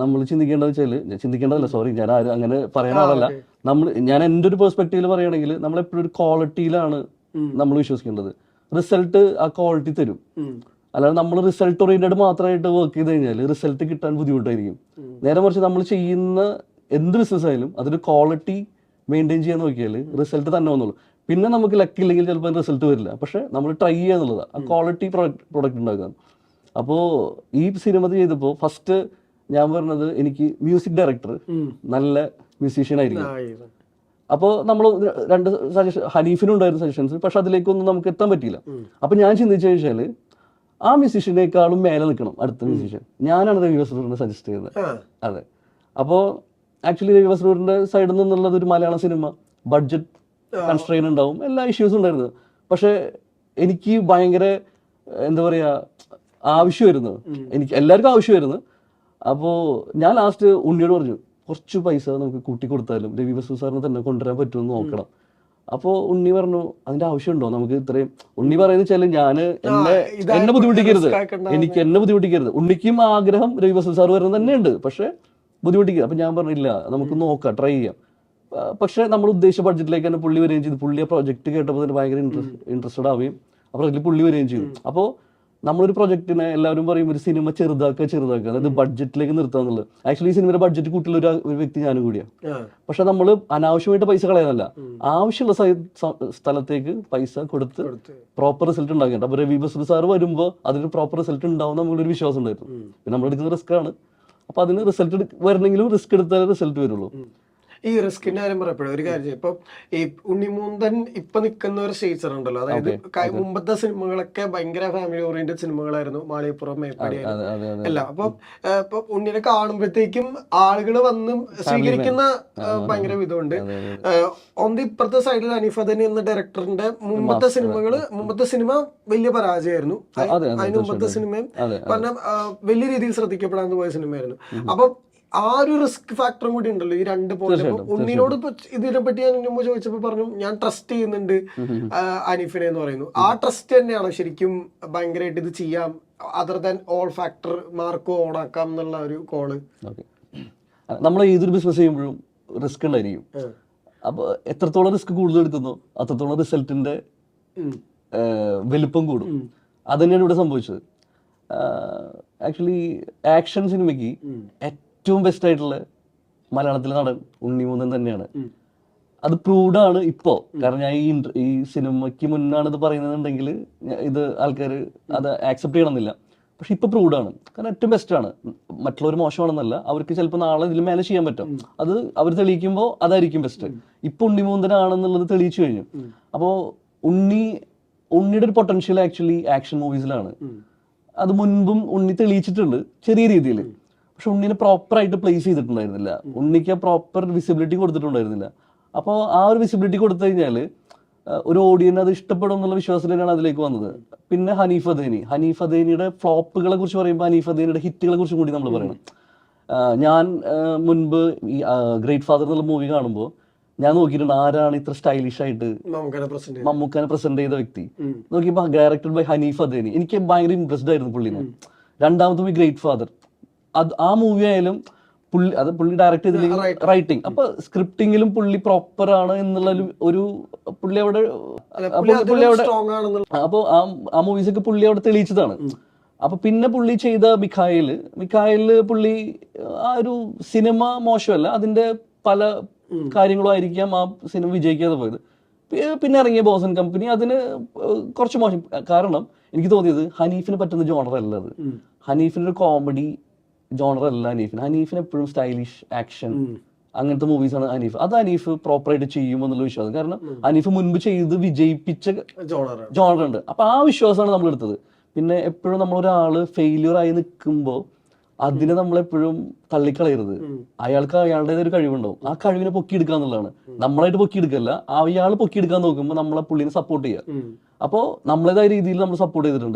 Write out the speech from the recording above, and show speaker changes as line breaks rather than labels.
നമ്മൾ ചിന്തിക്കേണ്ടത് വെച്ചാൽ ഞാൻ ചിന്തിക്കേണ്ടതല്ല സോറി ഞാൻ ആരും അങ്ങനെ പറയുന്ന ആളല്ല. നമ്മൾ ഞാൻ എന്റെ ഒരു പെർസ്പെക്റ്റീവിൽ പറയുകയാണെങ്കിൽ നമ്മൾ എപ്പോഴും ഒരു ക്വാളിറ്റിയിലാണ് നമ്മൾ വിശ്വസിക്കേണ്ടത്. റിസൾട്ട് ആ ക്വാളിറ്റി തരും. അല്ലാതെ നമ്മൾ റിസൾട്ട് ഓറിയന്റഡ് മാത്രമായിട്ട് വർക്ക് ചെയ്ത് കഴിഞ്ഞാൽ റിസൾട്ട് കിട്ടാൻ ബുദ്ധിമുട്ടായിരിക്കും. നേരെ മറിച്ച് നമ്മൾ ചെയ്യുന്ന എന്ത് ബിസിനസ് ആയാലും അതൊരു ക്വാളിറ്റി മെയിന്റെയിൻ ചെയ്യാൻ നോക്കിയാൽ റിസൾട്ട് തന്നെ വന്നുള്ളൂ പിന്നെ നമുക്ക് ലക്കില്ലെങ്കിൽ ചിലപ്പോൾ റിസൾട്ട് വരില്ല. പക്ഷെ നമ്മൾ ട്രൈ ചെയ്യുക എന്നുള്ളതാണ് ആ ക്വാളിറ്റി പ്രൊഡക്റ്റ് പ്രൊഡക്റ്റ് ഉണ്ടാക്കുക. അപ്പോൾ ഈ സിനിമ ചെയ്തപ്പോൾ ഫസ്റ്റ് ഞാൻ പറഞ്ഞത് എനിക്ക് മ്യൂസിക് ഡയറക്ടർ നല്ല മ്യൂസീഷ്യൻ ആയിരിക്കും അപ്പോൾ നമ്മൾ രണ്ട് സജഷൻ ഹനീഫിനുണ്ടായിരുന്ന സജഷൻസ് പക്ഷെ അതിലേക്കൊന്നും നമുക്ക് എത്താൻ പറ്റിയില്ല. അപ്പൊ ഞാൻ ചിന്തിച്ചു വെച്ചാൽ ആ മ്യൂസീഷ്യനേക്കാളും മേലെ നിൽക്കണം അടുത്ത മ്യൂസീഷ്യൻ ഞാനാണ് രവി വസ്ത്രൂറിനെ സജസ്റ്റ് ചെയ്യുന്നത്. അതെ. അപ്പോൾ ആക്ച്വലി രവി വസ്ത്രൂറിന്റെ സൈഡിൽ നിന്നുള്ളത് ഒരു മലയാള സിനിമ ബഡ്ജറ്റ് കൺസ്ട്രെയിൻ ഉണ്ടാവും എല്ലാ ഇഷ്യൂസും ഉണ്ടായിരുന്നു. പക്ഷെ എനിക്ക് ഭയങ്കര എന്താ പറയാ ആവശ്യമായിരുന്നു. എനിക്ക് എല്ലാവർക്കും ആവശ്യമായിരുന്നു. അപ്പോൾ ഞാൻ ലാസ്റ്റ് ഉണ്ണിയോട് പറഞ്ഞു കുറച്ച് പൈസ നമുക്ക് കൂട്ടി കൊടുത്താലും രവി ബസു സാറിന് തന്നെ കൊണ്ടുവരാൻ പറ്റുമെന്ന് നോക്കണം. അപ്പോൾ ഉണ്ണി പറഞ്ഞു അതിന്റെ ആവശ്യമുണ്ടോ? നമുക്ക് ഇത്രയും ഉണ്ണി പറയുന്ന വെച്ചാൽ ഞാൻ എന്നെ എന്നെ ബുദ്ധിമുട്ടിക്കരുത്. എനിക്ക് എന്നെ ബുദ്ധിമുട്ടിക്കരുത്. ഉണ്ണിക്കും ആഗ്രഹം രവി ബസു സാർ വരുന്നത് തന്നെയുണ്ട്. പക്ഷെ ബുദ്ധിമുട്ടിക്കുക അപ്പൊ ഞാൻ പറഞ്ഞില്ല നമുക്ക് നോക്കാം ട്രൈ ചെയ്യാം. പക്ഷെ നമ്മൾ ഉദ്ദേശിച്ച ബഡ്ജറ്റിലേക്ക് തന്നെ പുള്ളി വരികയും ചെയ്തു. പുള്ളി ആ പ്രൊജക്ട് കേട്ടപ്പോൾ തന്നെ ഭയങ്കര ഇൻട്രസ്റ്റഡ് ആവുകയും അപ്പോൾ അതിൽ പുള്ളി വരികയും ചെയ്തു. അപ്പോൾ നമ്മളൊരു പ്രൊജക്റ്റിനെ എല്ലാവരും പറയും ഒരു സിനിമ ചെറുതാക്കുക ചെറുതാക്കുക. അതായത് ബഡ്ജറ്റിലേക്ക് നിർത്തുക എന്നുള്ളത്. ആക്ച്വലി ഈ സിനിമയുടെ ബഡ്ജറ്റ് കൂട്ടിയുള്ള ഒരു ഒരു വ്യക്തി ഞാനും കൂടിയാണ് പക്ഷെ നമ്മൾ അനാവശ്യമായിട്ട് പൈസ കളയാനല്ല. ആവശ്യമുള്ള സ്ഥലത്തേക്ക് പൈസ കൊടുത്ത് പ്രോപ്പർ റിസൾട്ട് ഉണ്ടാക്കിയിട്ട്. അപ്പൊ രവി ബസു സാർ വരുമ്പോൾ അതിന് പ്രോപ്പർ റിസൾട്ട് ഉണ്ടാവും നമ്മളൊരു വിശ്വാസം ഉണ്ടായിരുന്നു. പിന്നെ നമ്മൾ എടുക്കുന്ന റിസ്ക് ആണ്. അപ്പൊ അതിന് റിസൾട്ട് വരണമെങ്കിലും റിസ്ക് എടുത്താലേ റിസൾട്ട് വരുള്ളൂ.
ഈ റിസ്കിന്റെ കാര്യം പറയപ്പോഴും ഒരു കാര്യം ഇപ്പൊ ഈ ഉണ്ണിമൂന്തൻ ഇപ്പൊ നിൽക്കുന്ന ഒരു സ്റ്റേച്ചർ ഉണ്ടല്ലോ. അതായത് മുമ്പത്തെ സിനിമകളൊക്കെ ഭയങ്കര ഫാമിലി ഓറിയന്റഡ് സിനിമകളായിരുന്നു. മാളിയപ്പുറം മേപ്പാടി അല്ല അപ്പൊ ഇപ്പൊ ഉണ്ണിനെ കാണുമ്പോഴത്തേക്കും ആളുകൾ വന്ന് സ്വീകരിക്കുന്ന ഭയങ്കര വിധമുണ്ട് ഒന്ന് ഇപ്പുറത്തെ സൈഡിൽ അനീഫ് അദനി എന്ന ഡയറക്ടറിന്റെ മുമ്പത്തെ സിനിമകൾ മുമ്പത്തെ സിനിമ വലിയ പരാജയമായിരുന്നു.
അതെ, അതെ,
അതിന് മുമ്പത്തെ സിനിമയും പറഞ്ഞ വലിയ രീതിയിൽ ശ്രദ്ധിക്കപ്പെടാൻ പോയ സിനിമയായിരുന്നു. അപ്പൊ ആ ഒരു റിസ്ക് ഫാക്ടറും കൂടി ഉണ്ടല്ലോ ഈ രണ്ട് പോയിന്റ് ഉണ്ണിനോട് ഇപ്പൊ ഇതിനെ പറ്റി ഞാൻ മുമ്പ് ചോദിച്ചപ്പോ പറഞ്ഞു ഞാൻ ട്രസ്റ്റ് ചെയ്യുന്നുണ്ട് അനീഫിനെ എന്ന് പറയുന്നു. ആ ട്രസ്റ്റ് തന്നെയാണോ ശരിക്കും ഭയങ്കരമായിട്ട് ഇത് ചെയ്യാം other than all factor mark on ആക്കാം എന്നുള്ള ഒരു
കോൾ നമ്മൾ ഏതൊരു ബിസിനസ് ചെയ്യുമ്പോഴും റിസ്ക് ഉണ്ടായിരിക്കും. അപ്പോൾ എത്രത്തോളം റിസ്ക് കൂടുതൽ എടുക്കുന്നു അത്രത്തോളം റിസൾട്ടിന്റെ വലിപ്പം കൂടും. അത് തന്നെയാണ് ഇവിടെ സംഭവിച്ചത്. ആക്ച്വലി ആക്ഷൻ സിനിമയ്ക്ക് ഏറ്റവും ബെസ്റ്റ് ആയിട്ടുള്ള മലയാളത്തിലെ നടൻ ഉണ്ണിമൂന്നൻ തന്നെയാണ്. അത് പ്രൂവ്ഡ് ആണ് ഇപ്പോ. കാരണം ഞാൻ ഈ ഈ സിനിമയ്ക്ക് മുന്നാണ് ഇത് പറയുന്നുണ്ടെങ്കിൽ ഇത് ആൾക്കാർ അത് ആക്സെപ്റ്റ് ചെയ്യണമെന്നില്ല. പക്ഷെ ഇപ്പൊ പ്രൂവ്ഡ് ആണ്. കാരണം ഏറ്റവും ബെസ്റ്റ് ആണ്. മറ്റുള്ളവർ മോശമാണെന്നല്ല അവർക്ക് ചിലപ്പോൾ നാളെ ഇതിൽ മാനേജ് ചെയ്യാൻ പറ്റും. അത് അവർ തെളിയിക്കുമ്പോൾ അതായിരിക്കും ബെസ്റ്റ് ഇപ്പൊ ഉണ്ണിമൂന്തനാണെന്നുള്ളത് തെളിയിച്ചു കഴിഞ്ഞു. അപ്പോൾ ഉണ്ണി ഉണ്ണിയുടെ ഒരു പൊട്ടൻഷ്യൽ ആക്ച്വലി ആക്ഷൻ മൂവീസിലാണ് അത് മുൻപും ഉണ്ണി തെളിയിച്ചിട്ടുണ്ട് ചെറിയ രീതിയിൽ പക്ഷെ ഉണ്ണിനെ പ്രോപ്പർ ആയിട്ട് പ്ലേസ് ചെയ്തിട്ടുണ്ടായിരുന്നില്ല. ഉണ്ണിക്ക് പ്രോപ്പർ വിസിബിലിറ്റി കൊടുത്തിട്ടുണ്ടായിരുന്നില്ല. അപ്പോൾ ആ ഒരു വിസിബിലിറ്റി കൊടുത്തു കഴിഞ്ഞാൽ ഒരു ഓഡിയൻ അത് ഇഷ്ടപ്പെടും എന്നുള്ള വിശ്വാസത്തിലാണ് അതിലേക്ക് വന്നത്. പിന്നെ ഹനീഫ് അദേനി. ഹനീഫ് അദേനിയുടെ ഫ്ലോപ്പുകളെ കുറിച്ച് പറയുമ്പോൾ ഹനീഫ് അദേനിയുടെ ഹിറ്റുകളെ കുറിച്ചും കൂടി നമ്മൾ പറയണം. ഞാൻ മുൻപ് ഈ ഗ്രേറ്റ് ഫാദർ എന്നുള്ള മൂവി കാണുമ്പോൾ ഞാൻ നോക്കിയിട്ടുണ്ട് ആരാണ് ഇത്ര സ്റ്റൈലിഷ് ആയിട്ട് മമ്മൂക്കാനെ പ്രസന്റ് ചെയ്ത വ്യക്തി. നോക്കിയപ്പോ ഡയറക്ടഡ് ബൈ ഹനീഫ് അദേനി. എനിക്ക് ഭയങ്കര ഇംപ്രസ്ഡ് ആയിരുന്നു പുള്ളിനെ. രണ്ടാമത് മൂവി ഗ്രേറ്റ് ഫാദർ അത് ആ മൂവി ആയാലും പുള്ളി അത് പുള്ളി ഡയറക്റ്റ് ചെയ്തില്ലെങ്കിൽ റൈറ്റിംഗ് അപ്പൊ സ്ക്രിപ്റ്റിംഗിലും പുള്ളി പ്രോപ്പർ ആണ് എന്നുള്ള ഒരു- പുള്ളി അവിടെ പുള്ളി അവിടെ അപ്പൊ ആ ആ മൂവീസ് ഒക്കെ പുള്ളി അവിടെ തെളിയിച്ചതാണ്. അപ്പൊ പിന്നെ പുള്ളി ചെയ്ത മിഖായിൽ മിഖായിൽ പുള്ളി ആ ഒരു സിനിമ മോശമല്ല അതിന്റെ പല കാര്യങ്ങളും ആയിരിക്കാം ആ സിനിമ വിജയിക്കാതെ പോയത്. പിന്നെ ഇറങ്ങിയ ബോസൻ കമ്പനി അതിന് കുറച്ച് മോശം. കാരണം എനിക്ക് തോന്നിയത് ഹനീഫിന് പറ്റുന്ന ജോണർ അല്ല അത്. ഹനീഫിന് ഒരു കോമഡി ജോണർ അല്ല ഹനീഫിന് അനീഫിന് എപ്പോഴും സ്റ്റൈലിഷ് ആക്ഷൻ അങ്ങനത്തെ മൂവീസാണ് അനീഫ്. അത് അനീഫ് പ്രോപ്പറായിട്ട് ചെയ്യുമെന്നുള്ള വിശ്വാസം. കാരണം അനീഫ് മുൻപ് ചെയ്ത് വിജയിപ്പിച്ച ജോണർ ഉണ്ട്. അപ്പൊ ആ വിശ്വാസമാണ് നമ്മൾ എടുത്തത്. പിന്നെ എപ്പോഴും നമ്മൾ ഒരാൾ ഫെയിലിയർ ആയി നിൽക്കുമ്പോൾ അതിനെ നമ്മൾ എപ്പോഴും തള്ളിക്കളയരുത്. അയാൾക്ക് അയാളുടേതായ ഒരു കഴിവുണ്ടാവും. ആ കഴിവിനെ പൊക്കിയെടുക്കുക എന്നുള്ളതാണ് നമ്മളായിട്ട് പൊക്കിയെടുക്കല്ല. അയാൾ പൊക്കിയെടുക്കാൻ നോക്കുമ്പോൾ നമ്മളെ പുള്ളിനെ സപ്പോർട്ട് ചെയ്യുക അപ്പോൾ നമ്മളേതായ രീതിയിൽ നമ്മൾ സപ്പോർട്ട് ചെയ്തിട്ടുണ്ട്.